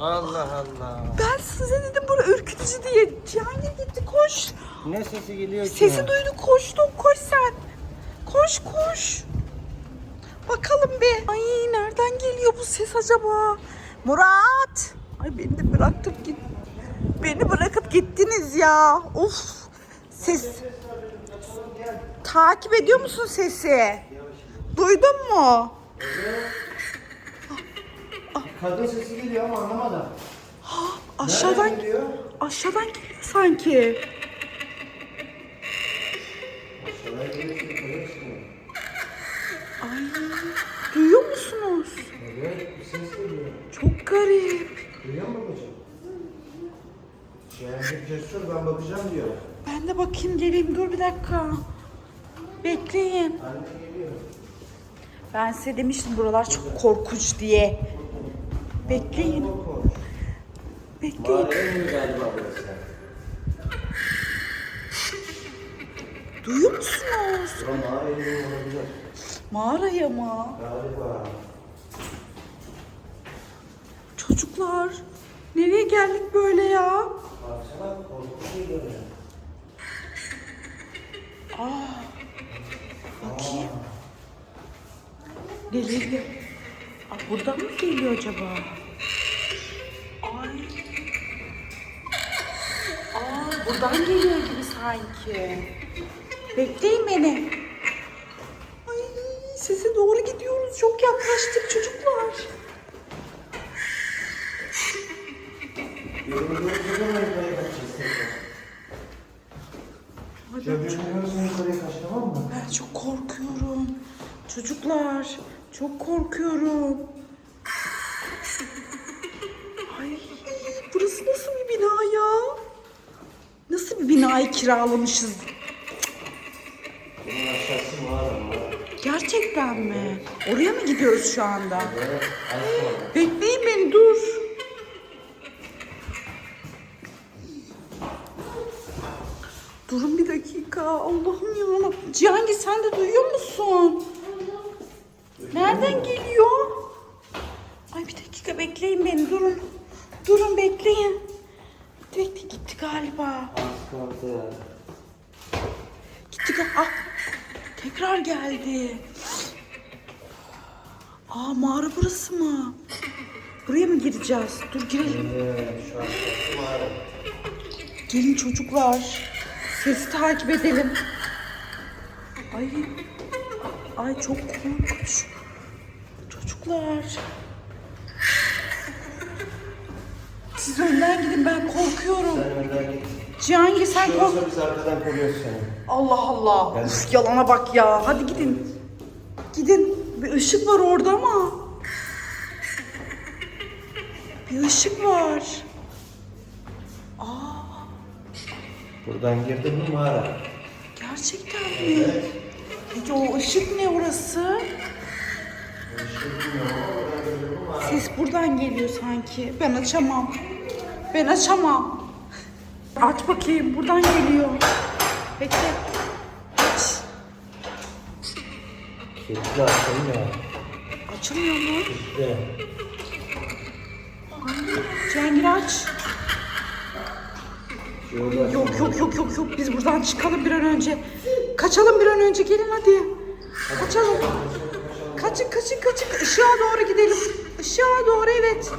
Allah Allah. Ben size dedim bura ürkütücü diye. Cihangir gitti koş. Ne sesi geliyor ki? Sesi duydu koştum koş sen. Koş koş. Bakalım bir. Ay nereden geliyor bu ses acaba? Murat. Ay beni de bıraktıp git. Beni bırakıp gittiniz ya. Of. Ses. Takip ediyor musun sesi? Duydun mu? Kadın sesi geliyor ama anlamadım. Aşağıdan Nereden geliyor? aşağıdan geliyor sanki. Aşağıya geliyor, çıkıyor. Ay duyuyor musunuz? Evet, bir ses geliyor. Çok garip. Duyuyor musun babacığım? Cihangir cesur ben bakacağım diyor. Ben de bakayım geleyim dur bir dakika. Bekleyin. Anne geliyor. Ben size demiştim buralar çok korkunç diye. Bekleyin. Bekleyin. Duyuyor musunuz? Mağaraya mı. Çocuklar nereye geldik böyle ya? Ya. Bakayım. Nereye? Aa, buradan mı geliyor acaba? Ay. Aa, buradan geliyor gibi sanki. Bekleyin beni. Ay, size doğru gidiyoruz. Çok yaklaştık çocuklar. Ben çok korkuyorum. Çocuklar, çok korkuyorum. Ay, burası nasıl bir bina ya? Nasıl bir binayı kiralamışız? Bunun aşağısı mağara mağara. Gerçekten mi? Oraya mı gidiyoruz şu anda? Evet. Bekleyin beni, dur. Durun bir dakika. Allah'ım ya. Cihangir sen de duyuyor musun? Nereden geliyor? Ay bir dakika bekleyin beni. Durun. Durun bekleyin. Bekle gitti galiba. Az kaldı. Gitti Ah. Tekrar geldi. Aa mağara burası mı? Buraya mı gireceğiz? Dur girelim. Evet, şu mağara. Gelin çocuklar. Sesi takip edelim. Ay. Ay çok korkunç. Çocuklar. Siz önden gidin ben korkuyorum. Sen önden git. Cihangir sen kork. Biz arkadan koruyoruz seni. Allah Allah. Ben- Uf, yalana bak ya. Hadi gidin. Gidin. Bir ışık var orada ama. Bir ışık var. Aa, Buradan girdin mi mağara? gerçekten mi? Peki o ışık ne orası? Ses buradan geliyor sanki. Ben açamam. Ben açamam. Aç bakayım. Buradan geliyor. Bekle. Aç. Kilitli ya. Açılmıyor mu? Kilitli. Cihangir aç. Yok yok yok yok yok biz buradan çıkalım bir an önce. Kaçalım bir an önce gelin hadi. Kaçalım. Kaçın kaçın kaçın. Işığa doğru gidelim. Işığa doğru evet.